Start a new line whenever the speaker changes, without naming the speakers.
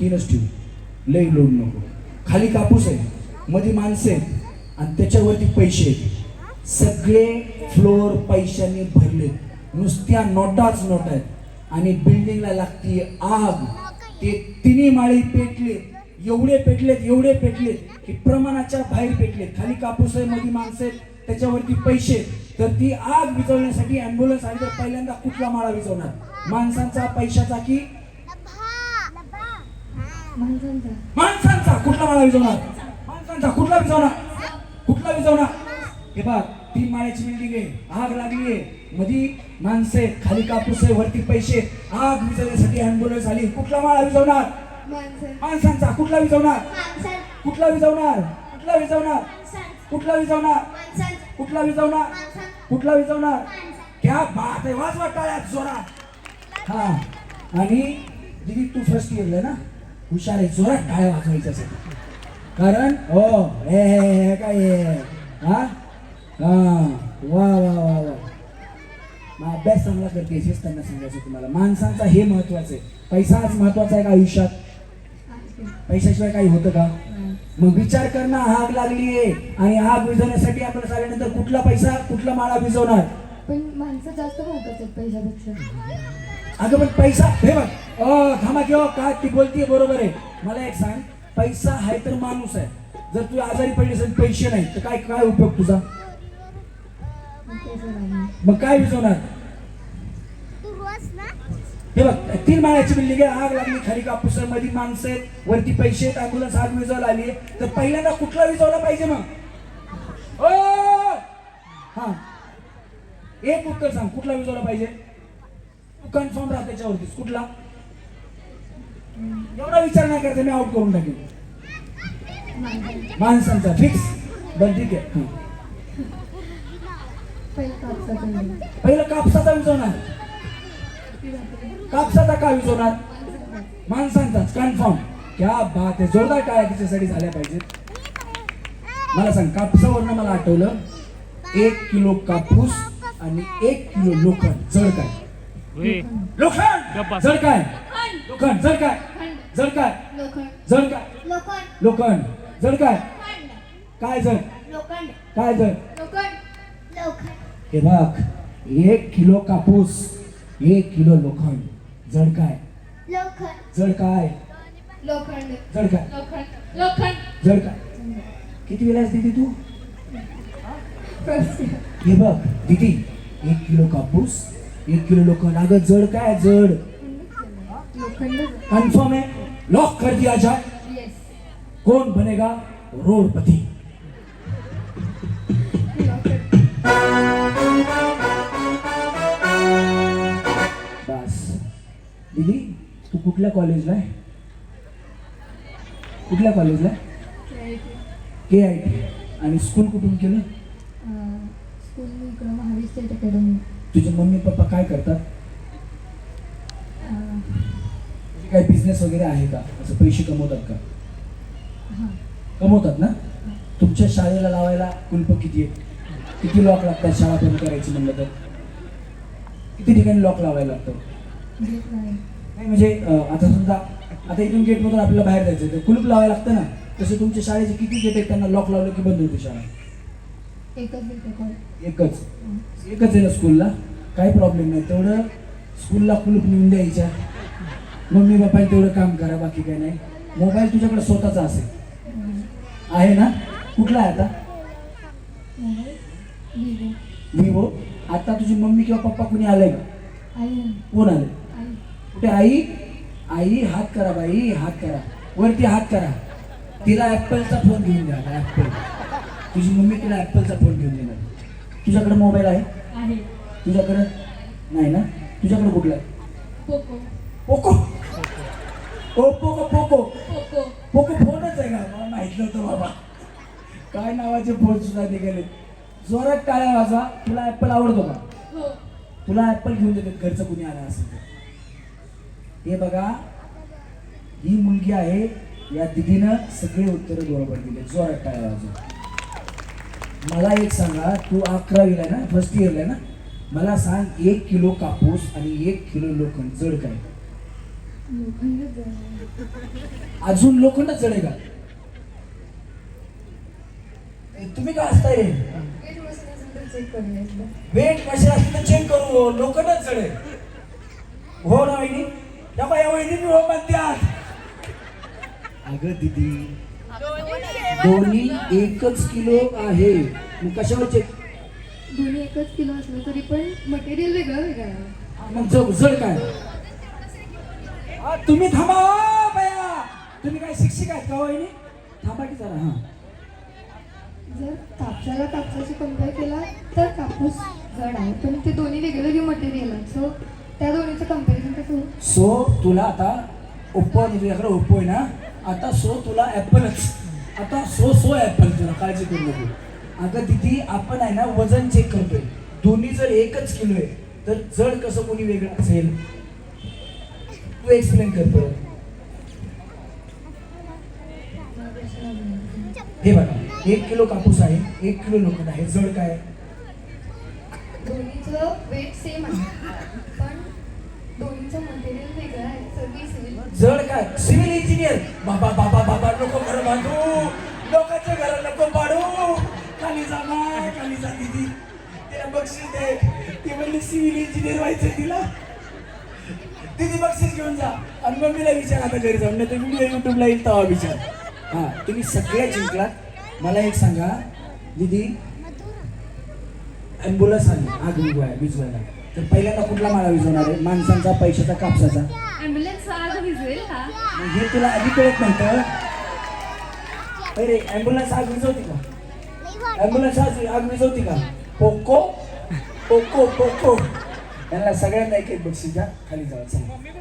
तीनच ठेवू. लई लोड नको. खाली कापूस आहे. मध्ये माणसं आहेत. आणि त्याच्यावरती पैसे आहेत. सगळे फ्लोअर पैशांनी भरलेत. नुसत्या नोटाच नोट आहेत. आणि बिल्डिंगला लागती आग. ते तिन्ही माळी पेटले एवढे पेटलेत एवढे पेटलेत की प्रमाणाच्या बाहेर पेटलेत. खाली कापूस आहे मध्ये माणसं आहेत. त्याच्यावरती पैसे तर ती आग विचवण्यासाठी ॲम्ब्युलन्स आली तर पहिल्यांदा कुठला माळा विचवणार माणसांचा पैशाचा की
माणसांचा.
कुठला माळा विझवणार? माणसांचा कुठला विझवणार? कुठला विझवणार? हे बघ तीन माळ्याची बिल्डिंग आहे आग लागली आहे. मधी माणसं खाली कापूस आहे वरती पैसे. आग विझवण्यासाठी अँब्युलन्स आली. कुठला माळा विझवणार?
माणसं.
माणसांचा कुठला विझवणार?
माणसां.
कुठला विझवणार? कुठला विझवणार? कुठला विझवणार?
माणसां.
कुठला विझवणार?
माणसां.
कुठला विझवणार? क्या बात आहे वाजवा टाळ्यात जोरात. हा. आणि दिदी तू फर्स्ट इयरला ना? हुशार आहे जोरात टाळ्या वाजवायचं कारण हो हे काय हे? हा? हा वा वा वा वा. मग अभ्यास चांगला करते हेच त्यांना सांगायचं तुम्हाला. माणसांचा हे महत्वाचं आहे. पैसा आज महत्त्वाचा आहे का आयुष्यात? पैशाशिवाय काही होतं का? मग विचार करणं आग लागली आहे. आणि आग विझवण्यासाठी आपण झाल्यानंतर कुठला पैसा कुठला माळा विझवणार?
पण माणसं जास्त महत्त्वाचे पैशापेक्षा.
अगं पण पैसा हे बघ अ थांबा किंवा का ती बोलतीये बरोबर आहे. मला एक सांग पैसा आहे तर माणूस आहे. जर तू आजारी पडली असेल पैसे नाही तर काय काय उपयोग तुझा?
मग
काय विझवणार हे बघ तीन माळ्याची बिल्डिंग आहे आग लागली खाली कापूस आहे, मध्ये माणसं आहेत वरती पैसे आहेत अँब्युलन्स आग विजवायला आली आहे. तर पहिल्यांदा कुठला विजवला पाहिजे मग? ओ! हा. एक उत्तर सांग कुठला विजवला पाहिजे? कन्फर्म राहा त्याच्यावरतीच. कुठला? एवढा विचार नाही करते मी आउट करून टाकेन.
माणसांचा
फिक्स बरं ठीक आहे.
पहिलं कापसाचा.
पहिलं कापसाचा का विझवणार? माणसांचाच कन्फर्म क्या बात आहे. जोरदार काय तिच्यासाठी झाल्या पाहिजेत. मला सांग कापसावरनं मला आठवलं एक किलो कापूस आणि एक किलो लोखंड. जड काय. लोखंड. जड काय. लोखंड. जड काय. जड काय.
लोखंड.
जड काय.
लोखंड.
लोखंड. जड काय. काय जड
लोखंड.
काय
लोखंड.
हे बघ एक किलो कापूस एक किलो लोखंड. जड काय.
लोखंड.
जड काय.
लोखंड.
जड काय.
लोखंड. लोखंड.
जड काय. किती वेळास दिदी तू?
फर्स्ट
हे बघ दिदी एक किलो कापूस एक किलो लोखंड अगं जड काय जड? कन्फर्म है लॉक कर दिया जाए
कोण
कौन बनेगा? रोडपति बस. दीदी तू कुठल्या कॉलेजला आहे? कुठल्या कॉलेजला के आय टी आणि स्कूल कुठून केलं?
स्कूल महावीर स्टेट अकॅडमी
तुझे मम्मी पप्पा काय करतात? काय बिझनेस वगैरे आहे का? असं पैसे कमवतात का? कमवतात ना? तुमच्या शाळेला लावायला कुलप किती आहे किती लॉक लागतात? शाळा बंद करायची म्हणलं तर? किती ठिकाणी लॉक लावायला लागतं?
नाही
म्हणजे आता समजा आता इथून गेटमधून आपल्याला बाहेर जायचं तर कुलूप लावायला लागतं ना? तसे तुमच्या शाळेचे किती गेट आहेत? त्यांना लॉक लावलं की बंद होते शाळा.
एकच
एकच. आहे ना स्कूलला काही प्रॉब्लेम नाही. तेवढं स्कूलला कुलूप नेऊन द्यायच्या. मम्मी पप्पाने तेवढं काम करा बाकी काही नाही. मोबाईल तुझ्याकडे स्वतःचा असेल. आहे ना? कुठला आहे आता?
विवो
आता तुझी मम्मी किंवा पप्पा कुणी आलंय? का कोण आले कुठे आई? आई हात करा बाई हात करा. वरती हात करा. तिला ऍपलचा फोन घेऊन द्या ऍपल तुझी मम्मी तिला ऍपलचा फोन घेऊन देणार. तुझ्याकडे मोबाईल आहे?
आहे.
तुझ्याकडे? नाही ना? तुझ्याकडे कुठला आहे?
पोको
पोको ओप्पो का पोको
पोको
पोको फोनच आहे का? मला माहीत नव्हतं बाबा. काय नावाचे फोन सुद्धा निघाले जोरात टाळ्या वाजवा तुला ऍपल आवडतो का?
हो.
तुला ऍपल घेऊन देतात. घरचं कुणी आला असेल तर. हे बघा. ही मुलगी आहे. या दिदीनं सगळे उत्तर बरोबर दिले जोरात टाळ्या वाजवा. मला एक सांगा तू अकरावीला ना? फर्स्ट इयरला ना? मला सांग एक किलो कापूस आणि एक किलो लोखंड जड काय. अजून लोखंड जड आहे का? तुम्ही काय असताय? रे
वेट मशीन असेल तर चेक
करू लोखंडच जड आहे. हो ना वहिनी? त्या बाया वहिनी हो म्हणत्यात अगं दिदी दोन्ही एकच किलो आहे. मग कशावर चेक
दोन्ही एकच किलो असलं तरी पण मटेरियल वेगळं वेगळं. आहे
मग जड काय? आ, तुम्ही थांबा ओ बाया. तुम्ही काय शिक्षक आहेत का हो वहिनी? थांबा की जरा हा.
जर कापसाला कापसाशी कंपेअर केला तर कापूस जड आहे. पण ते दोन्ही वेगळे वेगळे मटेरियल आहेत सो त्या दोन्हीचं कंपॅरिझन कसं होईल?
सो तुला आता ओप्पो तुझ्याकडे ओप्पो आहे ना? आता सो तुला ॲपलच आता सो सो ॲपल तुला काळजी करू नको. अगं दिदी आपण आहे ना वजन चेक करतोय. दोन्ही जर एकच किलो आहे तर जड कसं कोणी वेगळं असेल? तू एक्सप्लेन करतो हे बघा एक किलो कापूस आहे एक किलो लोखंड आहे. जड काय?
दोन्हीचं वेट सेम आहे. पण
जड काय? सिव्हिल इंजिनियर बाबा बाबा बाबा नको घर बांधू. लोकांच्या घर नको पाडू. खाली जा माय खाली जा दिदी. तिला बक्षीस दे. ती म्हणली सिव्हिल इंजिनियर व्हायचं तिला. दिदी बक्षीस घेऊन जा. आणि मम्मीला विचार आता घरी जाऊन. नाही तर व्हिडिओ युट्यूबला येईल तेव्हा विचार. हा तुम्ही सगळ्या जिंकलात. मला एक सांगा दिदी. ॲम्ब्युलन्स आली. आग विजवायला तर पहिल्यांदा कुठला माळा विजवणार आहे? माणसांचा पैशाचा कापसाचा?
ॲम्ब्युलन्स आग विजवेल का?
मग हे तुला आधी कळत नव्हतं. अरे ॲम्ब्युलन्स आग विजवते का? ॲम्ब्युलन्स आग आग विजवते का? Poco Poco Poco. यांना सगळ्यांना एक एक बक्षीस द्या. खाली जावा चला.